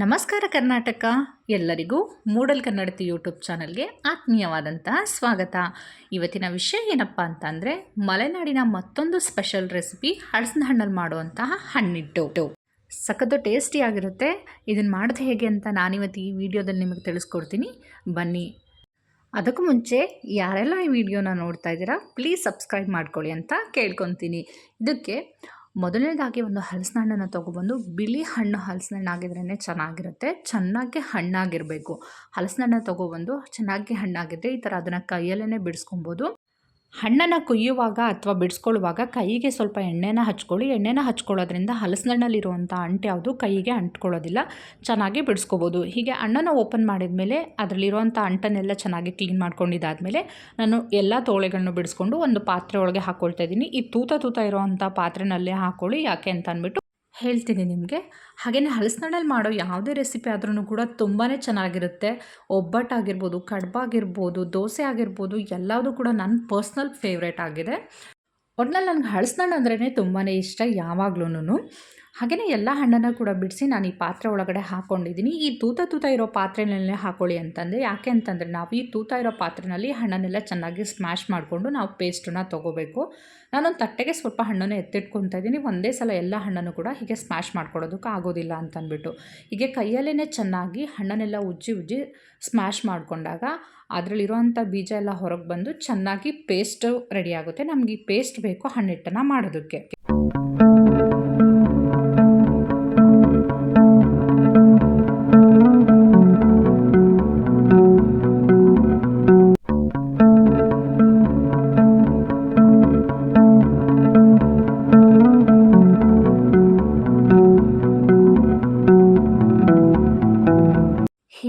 ನಮಸ್ಕಾರ ಕರ್ನಾಟಕ. ಎಲ್ಲರಿಗೂ ಮೂಡಲ್ ಕನ್ನಡತಿ ಯೂಟ್ಯೂಬ್ ಚಾನಲ್ಗೆ ಆತ್ಮೀಯವಾದಂತಹ ಸ್ವಾಗತ. ಇವತ್ತಿನ ವಿಷಯ ಏನಪ್ಪ ಅಂತಂದರೆ, ಮಲೆನಾಡಿನ ಮತ್ತೊಂದು ಸ್ಪೆಷಲ್ ರೆಸಿಪಿ ಹಳಸಿನ ಹಣ್ಣಲ್ಲಿ ಮಾಡುವಂತಹ ಹಣ್ಣಿಟ್ಟು. ಸಖತ್ತು ಟೇಸ್ಟಿಯಾಗಿರುತ್ತೆ ಇದನ್ನು ಮಾಡೋದು ಹೇಗೆ ಅಂತ ನಾನಿವತ್ತು ಈ ವಿಡಿಯೋದಲ್ಲಿ ನಿಮಗೆ ತಿಳಿಸ್ಕೊಡ್ತೀನಿ. ಬನ್ನಿ. ಅದಕ್ಕೂ ಮುಂಚೆ ಯಾರೆಲ್ಲ ಈ ವಿಡಿಯೋನ ನೋಡ್ತಾ ಇದ್ದೀರಾ, ಪ್ಲೀಸ್ ಸಬ್ಸ್ಕ್ರೈಬ್ ಮಾಡ್ಕೊಳ್ಳಿ ಅಂತ ಕೇಳ್ಕೊತೀನಿ. ಇದಕ್ಕೆ ಮೊದಲನೇದಾಗಿ ಒಂದು ಹಲಸಿನ ಹಣ್ಣನ್ನು ತೊಗೊಬಂದು ಬಿಳಿ ಹಣ್ಣು ಹಲಸಿನ ಹಣ್ಣು ಆಗಿದ್ರೇ ಚೆನ್ನಾಗಿರುತ್ತೆ, ಚೆನ್ನಾಗಿ ಹಣ್ಣಾಗಿರಬೇಕು. ಹಲಸಿನ ಹಣ್ಣು ತೊಗೊಬಂದು ಚೆನ್ನಾಗಿ ಹಣ್ಣಾಗಿದ್ದರೆ ಈ ಥರ ಅದನ್ನು ಕೈಯಲ್ಲೇ ಬಿಡಿಸ್ಕೊಬೋದು. ಹಣ್ಣನ್ನು ಕುಯ್ಯುವಾಗ ಅಥವಾ ಬಿಡಿಸ್ಕೊಳ್ಳುವಾಗ ಕೈಗೆ ಸ್ವಲ್ಪ ಎಣ್ಣೆನ ಹಚ್ಕೊಳ್ಳಿ. ಎಣ್ಣೆನ ಹಚ್ಕೊಳ್ಳೋದ್ರಿಂದ ಹಲಸಿನಣ್ಣಲ್ಲಿರುವಂಥ ಅಂಟು ಯಾವುದು ಕೈಗೆ ಅಂಟ್ಕೊಳ್ಳೋದಿಲ್ಲ, ಚೆನ್ನಾಗಿ ಬಿಡಿಸ್ಕೋಬೋದು. ಹೀಗೆ ಹಣ್ಣನ್ನು ಓಪನ್ ಮಾಡಿದ ಮೇಲೆ ಅದರಲ್ಲಿರುವಂಥ ಅಂಟನ್ನೆಲ್ಲ ಚೆನ್ನಾಗಿ ಕ್ಲೀನ್ ಮಾಡ್ಕೊಂಡಿದ್ದಾದಮೇಲೆ ನಾನು ಎಲ್ಲ ತೋಳೆಗಳನ್ನು ಬಿಡಿಸ್ಕೊಂಡು ಒಂದು ಪಾತ್ರೆ ಒಳಗೆ ಹಾಕ್ಕೊಳ್ತಾ ಇದ್ದೀನಿ. ಈ ತೂತ ತೂತ ಇರುವಂಥ ಪಾತ್ರೆನಲ್ಲೇ ಹಾಕ್ಕೊಳ್ಳಿ ಯಾಕೆ ಅಂತ ಅಂದ್ಬಿಟ್ಟು ಹೇಳ್ತೀನಿ ನಿಮಗೆ. ಹಾಗೆಯೇ ಹಲಸಿನಣ್ಣಲ್ಲಿ ಮಾಡೋ ಯಾವುದೇ ರೆಸಿಪಿ ಆದ್ರೂ ಕೂಡ ತುಂಬಾ ಚೆನ್ನಾಗಿರುತ್ತೆ. ಒಬ್ಬಟ್ಟಾಗಿರ್ಬೋದು ಕಡ್ಬಾಗಿರ್ಬೋದು ದೋಸೆ ಆಗಿರ್ಬೋದು ಎಲ್ಲದೂ ಕೂಡ ನನ್ನ ಪರ್ಸ್ನಲ್ ಫೇವ್ರೇಟ್ ಆಗಿದೆ. ಒಟ್ನಲ್ಲಿ ನನಗೆ ಹಲಸಿನಣ್ಣು ಅಂದ್ರೇ ತುಂಬಾ ಇಷ್ಟ ಯಾವಾಗ್ಲೂ ಹಾಗೆಯೇ ಎಲ್ಲ ಹಣ್ಣನ್ನು ಕೂಡ ಬಿಡಿಸಿ ನಾನು ಈ ಪಾತ್ರೆ ಒಳಗಡೆ ಹಾಕ್ಕೊಂಡಿದ್ದೀನಿ ಈ ತೂತ ತೂತ ಇರೋ ಪಾತ್ರೆನಲ್ಲೇ ಹಾಕೊಳ್ಳಿ ಅಂತಂದರೆ ಯಾಕೆ ಅಂತಂದರೆ ನಾವು ಈ ತೂತ ಇರೋ ಪಾತ್ರೆನಲ್ಲಿ ಹಣ್ಣನ್ನೆಲ್ಲ ಚೆನ್ನಾಗಿ ಸ್ಮ್ಯಾಶ್ ಮಾಡಿಕೊಂಡು ನಾವು ಪೇಸ್ಟನ್ನು ತೊಗೋಬೇಕು. ನಾನೊಂದು ತಟ್ಟೆಗೆ ಸ್ವಲ್ಪ ಹಣ್ಣನ್ನು ಎತ್ತಿಟ್ಕೊತಾ ಇದ್ದೀನಿ. ಒಂದೇ ಸಲ ಎಲ್ಲ ಹಣ್ಣನ್ನು ಕೂಡ ಹೀಗೆ ಸ್ಮ್ಯಾಶ್ ಮಾಡ್ಕೊಡೋದಕ್ಕೆ ಆಗೋದಿಲ್ಲ ಅಂತಂದ್ಬಿಟ್ಟು. ಹೀಗೆ ಕೈಯಲ್ಲೇ ಚೆನ್ನಾಗಿ ಹಣ್ಣನ್ನೆಲ್ಲ ಉಜ್ಜಿ ಉಜ್ಜಿ ಸ್ಮ್ಯಾಶ್ ಮಾಡಿಕೊಂಡಾಗ ಅದರಲ್ಲಿರುವಂಥ ಬೀಜ ಎಲ್ಲ ಹೊರಗೆ ಬಂದು ಚೆನ್ನಾಗಿ ಪೇಸ್ಟು ರೆಡಿ ಆಗುತ್ತೆ. ನಮಗೆ ಈ ಪೇಸ್ಟ್ ಬೇಕು ಹಣ್ಣಿಟ್ಟನ್ನು ಮಾಡೋದಕ್ಕೆ.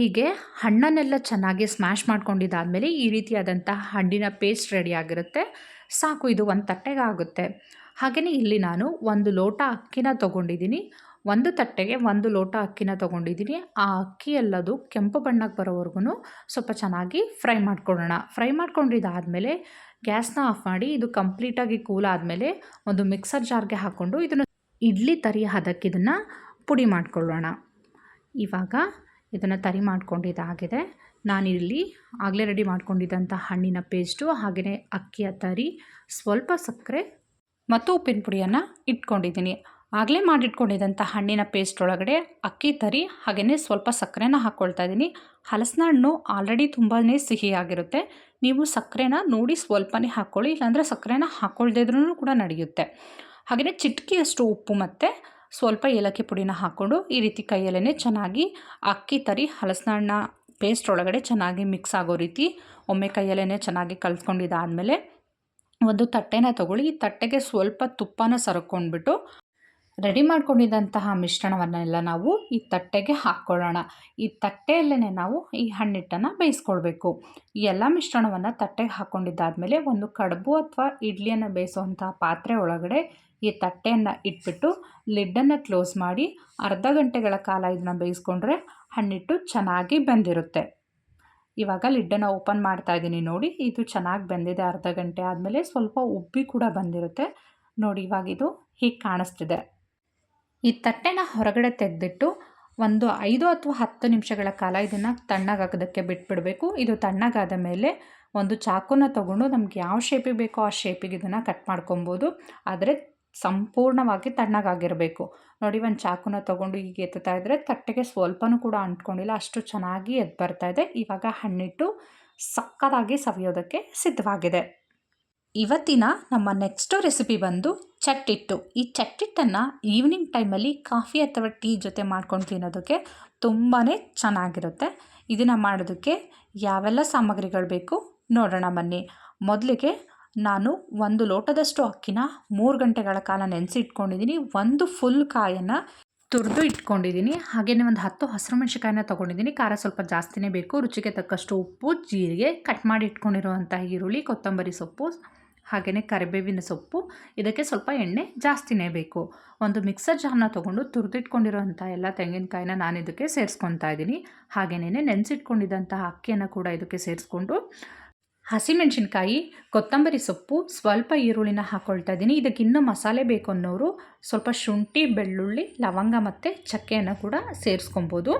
ಹೀಗೆ ಹಣ್ಣನ್ನೆಲ್ಲ ಚೆನ್ನಾಗಿ ಸ್ಮ್ಯಾಶ್ ಮಾಡ್ಕೊಂಡಿದ್ದಾದಮೇಲೆ ಈ ರೀತಿಯಾದಂತಹ ಹಣ್ಣಿನ ಪೇಸ್ಟ್ ರೆಡಿ ಆಗಿರುತ್ತೆ. ಸಾಕು, ಇದು ಒಂದು ತಟ್ಟೆಗೆ ಆಗುತ್ತೆ. ಹಾಗೆಯೇ ಇಲ್ಲಿ ನಾನು ಒಂದು ಲೋಟ ಅಕ್ಕಿನ ತೊಗೊಂಡಿದ್ದೀನಿ. ಒಂದು ತಟ್ಟೆಗೆ ಒಂದು ಲೋಟ ಅಕ್ಕಿನ ತೊಗೊಂಡಿದ್ದೀನಿ. ಆ ಅಕ್ಕಿ ಎಲ್ಲದು ಕೆಂಪು ಬಣ್ಣಕ್ಕೆ ಬರೋವರೆಗೂ ಸ್ವಲ್ಪ ಚೆನ್ನಾಗಿ ಫ್ರೈ ಮಾಡ್ಕೊಳ್ಳೋಣ. ಫ್ರೈ ಮಾಡ್ಕೊಂಡಿದ್ದಾದಮೇಲೆ ಗ್ಯಾಸ್ನ ಆಫ್ ಮಾಡಿ ಇದು ಕಂಪ್ಲೀಟಾಗಿ ಕೂಲ್ ಆದಮೇಲೆ ಒಂದು ಮಿಕ್ಸರ್ ಜಾರ್ಗೆ ಹಾಕ್ಕೊಂಡು ಇದನ್ನು ಇಡ್ಲಿ ತರಿ ಹದಕ್ಕೆ ಇದನ್ನು ಪುಡಿ ಮಾಡ್ಕೊಳ್ಳೋಣ. ಇವಾಗ ಇದನ್ನು ತರಿ ಮಾಡ್ಕೊಂಡಿದ್ದಾಗಿದೆ. ನಾನಿಲ್ಲಿ ಆಗಲೇ ರೆಡಿ ಮಾಡ್ಕೊಂಡಿದ್ದಂಥ ಹಣ್ಣಿನ ಪೇಸ್ಟು, ಹಾಗೆಯೇ ಅಕ್ಕಿಯ ತರಿ, ಸ್ವಲ್ಪ ಸಕ್ಕರೆ ಮತ್ತು ಉಪ್ಪಿನ ಪುಡಿಯನ್ನು ಇಟ್ಕೊಂಡಿದ್ದೀನಿ. ಆಗಲೇ ಮಾಡಿಟ್ಕೊಂಡಿದ್ದಂಥ ಹಣ್ಣಿನ ಪೇಸ್ಟ್ ಒಳಗಡೆ ಅಕ್ಕಿ ತರಿ, ಹಾಗೆಯೇ ಸ್ವಲ್ಪ ಸಕ್ಕರೆನ ಹಾಕ್ಕೊಳ್ತಾ ಇದ್ದೀನಿ. ಹಲಸಿನ ಹಣ್ಣು ಆಲ್ರೆಡಿ ತುಂಬಾ ಸಿಹಿಯಾಗಿರುತ್ತೆ. ನೀವು ಸಕ್ಕರೆನ ನೋಡಿ ಸ್ವಲ್ಪನೇ ಹಾಕ್ಕೊಳ್ಳಿ ಇಲ್ಲಾಂದರೆ ಸಕ್ಕರೆನ ಹಾಕ್ಕೊಳ್ದಿದ್ರೂ ಕೂಡ ನಡೆಯುತ್ತೆ. ಹಾಗೆಯೇ ಚಿಟಕಿಯಷ್ಟು ಉಪ್ಪು ಮತ್ತು ಸ್ವಲ್ಪ ಏಲಕ್ಕಿ ಪುಡಿನ ಹಾಕ್ಕೊಂಡು ಈ ರೀತಿ ಕೈಯಲ್ಲೇ ಚೆನ್ನಾಗಿ ಅಕ್ಕಿ ತರಿ ಹಲಸಿನ ಪೇಸ್ಟ್ ಒಳಗಡೆ ಚೆನ್ನಾಗಿ ಮಿಕ್ಸ್ ಆಗೋ ರೀತಿ ಒಮ್ಮೆ ಕೈಯಲ್ಲೇ ಚೆನ್ನಾಗಿ ಕಲ್ತ್ಕೊಂಡಿದ್ದಾದಮೇಲೆ ಒಂದು ತಟ್ಟೆನ ತಗೊಳ್ಳಿ. ಈ ತಟ್ಟೆಗೆ ಸ್ವಲ್ಪ ತುಪ್ಪನ ಸರಕೊಂಡ್ಬಿಟ್ಟು ರೆಡಿ ಮಾಡ್ಕೊಂಡಿದ್ದಂತಹ ಮಿಶ್ರಣವನ್ನೆಲ್ಲ ನಾವು ಈ ತಟ್ಟೆಗೆ ಹಾಕ್ಕೊಳ್ಳೋಣ. ಈ ತಟ್ಟೆಯಲ್ಲೇ ನಾವು ಈ ಹಣ್ಣಿಟ್ಟನ್ನು ಬೇಯಿಸ್ಕೊಳ್ಬೇಕು. ಈ ಎಲ್ಲ ಮಿಶ್ರಣವನ್ನು ತಟ್ಟೆಗೆ ಹಾಕ್ಕೊಂಡಿದ್ದಾದಮೇಲೆ ಒಂದು ಕಡುಬು ಅಥವಾ ಇಡ್ಲಿಯನ್ನು ಬೇಯಿಸುವಂತಹ ಪಾತ್ರೆ ಒಳಗಡೆ ಈ ತಟ್ಟೆಯನ್ನು ಇಟ್ಬಿಟ್ಟು ಲಿಡ್ಡನ್ನು ಕ್ಲೋಸ್ ಮಾಡಿ ಅರ್ಧ ಗಂಟೆಗಳ ಕಾಲ ಇದನ್ನು ಬೇಯಿಸ್ಕೊಂಡ್ರೆ ಹಣ್ಣಿಟ್ಟು ಚೆನ್ನಾಗಿ ಬೆಂದಿರುತ್ತೆ. ಇವಾಗ ಲಿಡ್ಡನ್ನು ಓಪನ್ ಮಾಡ್ತಾ ಇದ್ದೀನಿ ನೋಡಿ, ಇದು ಚೆನ್ನಾಗಿ ಬೆಂದಿದೆ ಅರ್ಧ ಗಂಟೆ ಆದಮೇಲೆ ಸ್ವಲ್ಪ ಉಬ್ಬಿ ಕೂಡ ಬಂದಿರುತ್ತೆ. ನೋಡಿ ಇವಾಗ ಇದು ಹೀಗೆ ಕಾಣಿಸ್ತಿದೆ. ಈ ತಟ್ಟೆನ ಹೊರಗಡೆ ತೆಗೆದಿಟ್ಟು ಒಂದು ಐದು ಅಥವಾ ಹತ್ತು ನಿಮಿಷಗಳ ಕಾಲ ಇದನ್ನು ತಣ್ಣಗಾಗೋದಕ್ಕೆ ಬಿಟ್ಬಿಡಬೇಕು. ಇದು ತಣ್ಣಗಾದ ಮೇಲೆ ಒಂದು ಚಾಕುನ ತೊಗೊಂಡು ನಮ್ಗೆ ಯಾವ ಶೇಪಿಗೆ ಬೇಕೋ ಆ ಶೇಪಿಗೆ ಇದನ್ನು ಕಟ್ ಮಾಡ್ಕೊಬೋದು. ಆದರೆ ಸಂಪೂರ್ಣವಾಗಿ ತಣ್ಣಗಾಗಿರಬೇಕು ನೋಡಿ, ಒಂದು ಚಾಕುನ ತೊಗೊಂಡು ಈಗ ಎತ್ತುತ್ತಾ ಇದ್ದರೆ ತಟ್ಟೆಗೆ ಸ್ವಲ್ಪನೂ ಕೂಡ ಅಂಟ್ಕೊಂಡಿಲ್ಲ, ಅಷ್ಟು ಚೆನ್ನಾಗಿ ಎದ್ದು ಬರ್ತಾ ಇದೆ. ಇವಾಗ ಹಣ್ಣಿಟ್ಟು ಸಕ್ಕದಾಗಿ ಸವಿಯೋದಕ್ಕೆ ಸಿದ್ಧವಾಗಿದೆ. ಇವತ್ತಿನ ನಮ್ಮ ನೆಕ್ಸ್ಟ್ ರೆಸಿಪಿ ಬಂದು ಚಟ್ಟಿಟ್ಟು. ಈ ಚಟ್ಟಿಟ್ಟನ್ನು ಈವ್ನಿಂಗ್ ಟೈಮಲ್ಲಿ ಕಾಫಿ ಅಥವಾ ಟೀ ಜೊತೆ ಮಾಡ್ಕೊಂಡು ತಿನ್ನೋದಕ್ಕೆ ತುಂಬಾ ಚೆನ್ನಾಗಿರುತ್ತೆ. ಇದನ್ನು ಮಾಡೋದಕ್ಕೆ ಯಾವೆಲ್ಲ ಸಾಮಗ್ರಿಗಳು ಬೇಕು ನೋಡೋಣ ಬನ್ನಿ. ಮೊದಲಿಗೆ ನಾನು ಒಂದು ಲೋಟದಷ್ಟು ಅಕ್ಕಿನ ಮೂರು ಗಂಟೆಗಳ ಕಾಲ ನೆನೆಸಿ ಇಟ್ಕೊಂಡಿದ್ದೀನಿ ಒಂದು ಫುಲ್ ಕಾಯನ್ನು ತುರಿದು ಇಟ್ಕೊಂಡಿದ್ದೀನಿ. ಹಾಗೆಯೇ ಒಂದು ಹತ್ತು ಹಸಿರು ಮೆಣಸಿಕಾಯಿನ ತೊಗೊಂಡಿದ್ದೀನಿ. ಖಾರ ಸ್ವಲ್ಪ ಜಾಸ್ತಿನೇ ಬೇಕು. ರುಚಿಗೆ ತಕ್ಕಷ್ಟು ಉಪ್ಪು, ಜೀರಿಗೆ ಕಟ್ ಮಾಡಿ ಇಟ್ಕೊಂಡಿರುವಂಥ ಈರುಳ್ಳಿ, ಕೊತ್ತಂಬರಿ ಸೊಪ್ಪು ಹಾಗೆಯೇ ಕರಿಬೇವಿನ ಸೊಪ್ಪು, ಇದಕ್ಕೆ ಸ್ವಲ್ಪ ಎಣ್ಣೆ ಜಾಸ್ತಿನೇ ಬೇಕು. ಒಂದು ಮಿಕ್ಸರ್ ಜಾರ್ನ ತೊಗೊಂಡು ತುರಿದಿಟ್ಕೊಂಡಿರುವಂಥ ಎಲ್ಲ ತೆಂಗಿನಕಾಯಿನ ನಾನು ಇದಕ್ಕೆ ಸೇರಿಸ್ಕೊತಾ ಇದ್ದೀನಿ. ಹಾಗೆಯೇ ನೆನೆಸಿಟ್ಕೊಂಡಿದ್ದಂತಹ ಅಕ್ಕಿಯನ್ನು ಕೂಡ ಇದಕ್ಕೆ ಸೇರಿಸ್ಕೊಂಡು ಹಸಿಮೆಣಸಿನ್ಕಾಯಿ, ಕೊತ್ತಂಬರಿ ಸೊಪ್ಪು, ಸ್ವಲ್ಪ ಈರುಳ್ಳಿನ ಹಾಕ್ಕೊಳ್ತಾ ಇದ್ದೀನಿ. ಇದಕ್ಕೆ ಇನ್ನೂ ಮಸಾಲೆ ಬೇಕು ಅನ್ನೋರು ಸ್ವಲ್ಪ ಶುಂಠಿ, ಬೆಳ್ಳುಳ್ಳಿ, ಲವಂಗ ಮತ್ತು ಚಕ್ಕೆಯನ್ನು ಕೂಡ ಸೇರಿಸ್ಕೊಬೋದು.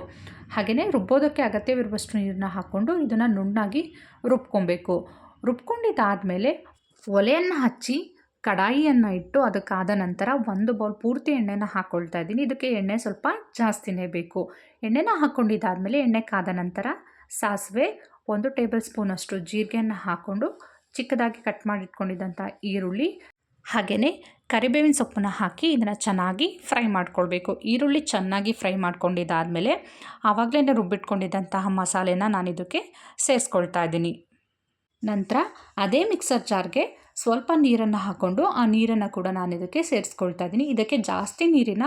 ಹಾಗೆಯೇ ರುಬ್ಬೋದಕ್ಕೆ ಅಗತ್ಯವಿರುವಷ್ಟು ನೀರನ್ನ ಹಾಕ್ಕೊಂಡು ಇದನ್ನು ನುಣ್ಣಾಗಿ ರುಬ್ಕೊಬೇಕು. ರುಬ್ಕೊಂಡಿದ್ದಾದಮೇಲೆ ಒಲೆಯನ್ನು ಹಚ್ಚಿ ಕಡಾಯಿಯನ್ನು ಇಟ್ಟು ಅದಕ್ಕಾದ ನಂತರ ಒಂದು ಬೌಲ್ ಪೂರ್ತಿ ಎಣ್ಣೆನ ಹಾಕ್ಕೊಳ್ತಾ ಇದ್ದೀನಿ. ಇದಕ್ಕೆ ಎಣ್ಣೆ ಸ್ವಲ್ಪ ಜಾಸ್ತಿನೇ ಬೇಕು. ಎಣ್ಣೆನ ಹಾಕ್ಕೊಂಡಿದ್ದಾದಮೇಲೆ ಎಣ್ಣೆ ಕಾದ ನಂತರ ಸಾಸಿವೆ, ಒಂದು ಟೇಬಲ್ ಸ್ಪೂನಷ್ಟು ಜೀರಿಗೆಯನ್ನು ಹಾಕ್ಕೊಂಡು ಚಿಕ್ಕದಾಗಿ ಕಟ್ ಮಾಡಿಟ್ಕೊಂಡಿದ್ದಂಥ ಈರುಳ್ಳಿ, ಹಾಗೆಯೇ ಕರಿಬೇವಿನ ಸೊಪ್ಪನ್ನ ಹಾಕಿ ಇದನ್ನು ಚೆನ್ನಾಗಿ ಫ್ರೈ ಮಾಡ್ಕೊಳ್ಬೇಕು. ಈರುಳ್ಳಿ ಚೆನ್ನಾಗಿ ಫ್ರೈ ಮಾಡ್ಕೊಂಡಿದ್ದಾದಮೇಲೆ ಆವಾಗಲೇ ರುಬ್ಬಿಟ್ಕೊಂಡಿದ್ದಂತಹ ಮಸಾಲೆನ ನಾನು ಇದಕ್ಕೆ ಸೇರಿಸ್ಕೊಳ್ತಾ ಇದ್ದೀನಿ. ನಂತರ ಅದೇ ಮಿಕ್ಸರ್ ಜಾರ್ಗೆ ಸ್ವಲ್ಪ ನೀರನ್ನು ಹಾಕ್ಕೊಂಡು ಆ ನೀರನ್ನು ಕೂಡ ನಾನು ಇದಕ್ಕೆ ಸೇರಿಸ್ಕೊಳ್ತಾ ಇದ್ದೀನಿ. ಇದಕ್ಕೆ ಜಾಸ್ತಿ ನೀರಿನ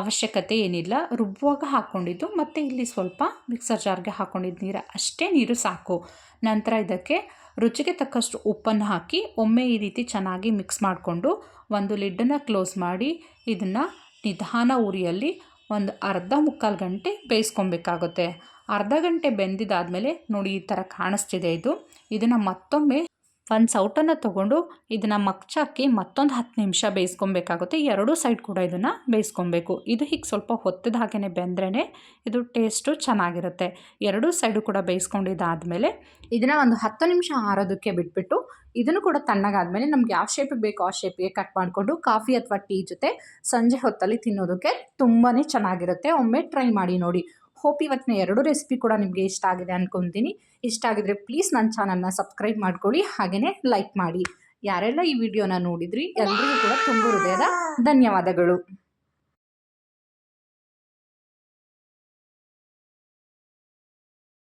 ಅವಶ್ಯಕತೆ ಏನಿಲ್ಲ. ರುಬ್ಬುವಾಗ ಹಾಕ್ಕೊಂಡಿದ್ದು ಮತ್ತು ಇಲ್ಲಿ ಸ್ವಲ್ಪ ಮಿಕ್ಸರ್ ಜಾರ್ಗೆ ಹಾಕ್ಕೊಂಡಿದ್ದ ನೀರು. ಅಷ್ಟೇ ನೀರು ಸಾಕು. ನಂತರ ಇದಕ್ಕೆ ರುಚಿಗೆ ತಕ್ಕಷ್ಟು ಉಪ್ಪನ್ನು ಹಾಕಿ ಒಮ್ಮೆ ಈ ರೀತಿ ಚೆನ್ನಾಗಿ ಮಿಕ್ಸ್ ಮಾಡಿಕೊಂಡು ಒಂದು ಲಿಡ್ಡನ್ನು ಕ್ಲೋಸ್ ಮಾಡಿ ಇದನ್ನು ನಿಧಾನ ಉರಿಯಲ್ಲಿ ಒಂದು ಅರ್ಧ ಮುಕ್ಕಾಲು ಗಂಟೆ ಬೇಯಿಸ್ಕೊಬೇಕಾಗುತ್ತೆ. ಅರ್ಧ ಗಂಟೆ ಬೆಂದಿದ್ದಾದಮೇಲೆ ನೋಡಿ ಈ ಥರ ಕಾಣಿಸ್ತಿದೆ ಇದು. ಇದನ್ನು ಮತ್ತೊಮ್ಮೆ ಒಂದು ಸೌಟನ್ನು ತೊಗೊಂಡು ಇದನ್ನು ಮಕ್ಚಾಕಿ ಮತ್ತೊಂದು ಹತ್ತು ನಿಮಿಷ ಬೇಯಿಸ್ಕೊಬೇಕಾಗುತ್ತೆ. ಎರಡೂ ಸೈಡ್ ಕೂಡ ಇದನ್ನು ಬೇಯಿಸ್ಕೊಬೇಕು. ಇದು ಹೀಗೆ ಸ್ವಲ್ಪ ಹೊತ್ತದ ಹಾಗೆಯೇ ಬೆಂದ್ರೇ ಇದು ಟೇಸ್ಟು ಚೆನ್ನಾಗಿರುತ್ತೆ. ಎರಡೂ ಸೈಡು ಕೂಡ ಬೇಯಿಸ್ಕೊಂಡಿದ್ದಾದಮೇಲೆ ಇದನ್ನು ಒಂದು ಹತ್ತು ನಿಮಿಷ ಆರೋದಕ್ಕೆ ಬಿಟ್ಬಿಟ್ಟು ಇದನ್ನು ಕೂಡ ತಣ್ಣಗಾದ್ಮೇಲೆ ನಮ್ಗೆ ಯಾವ ಶೇಪಿಗೆ ಬೇಕೋ ಆ ಶೇಪಿಗೆ ಕಟ್ ಮಾಡಿಕೊಂಡು ಕಾಫಿ ಅಥವಾ ಟೀ ಜೊತೆ ಸಂಜೆ ಹೊತ್ತಲ್ಲಿ ತಿನ್ನೋದಕ್ಕೆ ತುಂಬಾ ಚೆನ್ನಾಗಿರುತ್ತೆ. ಒಮ್ಮೆ ಟ್ರೈ ಮಾಡಿ ನೋಡಿ. ಹೋಪ್ ಇವತ್ತಿನ ಎರಡು ರೆಸಿಪಿ ಕೂಡ ನಿಮಗೆ ಇಷ್ಟ ಆಗಿದೆ ಅನ್ಕೊತೀನಿ. ಇಷ್ಟ ಆಗಿದ್ರೆ ಪ್ಲೀಸ್ ನನ್ನ ಚಾನಲ್ನ ಸಬ್ಸ್ಕ್ರೈಬ್ ಮಾಡ್ಕೊಳ್ಳಿ ಹಾಗೆಯೇ ಲೈಕ್ ಮಾಡಿ. ಯಾರೆಲ್ಲ ಈ ವಿಡಿಯೋನ ನೋಡಿದ್ರಿ ಎಲ್ಲರಿಗೂ ಕೂಡ ತುಂಬ ಹೃದಯದ ಧನ್ಯವಾದಗಳು.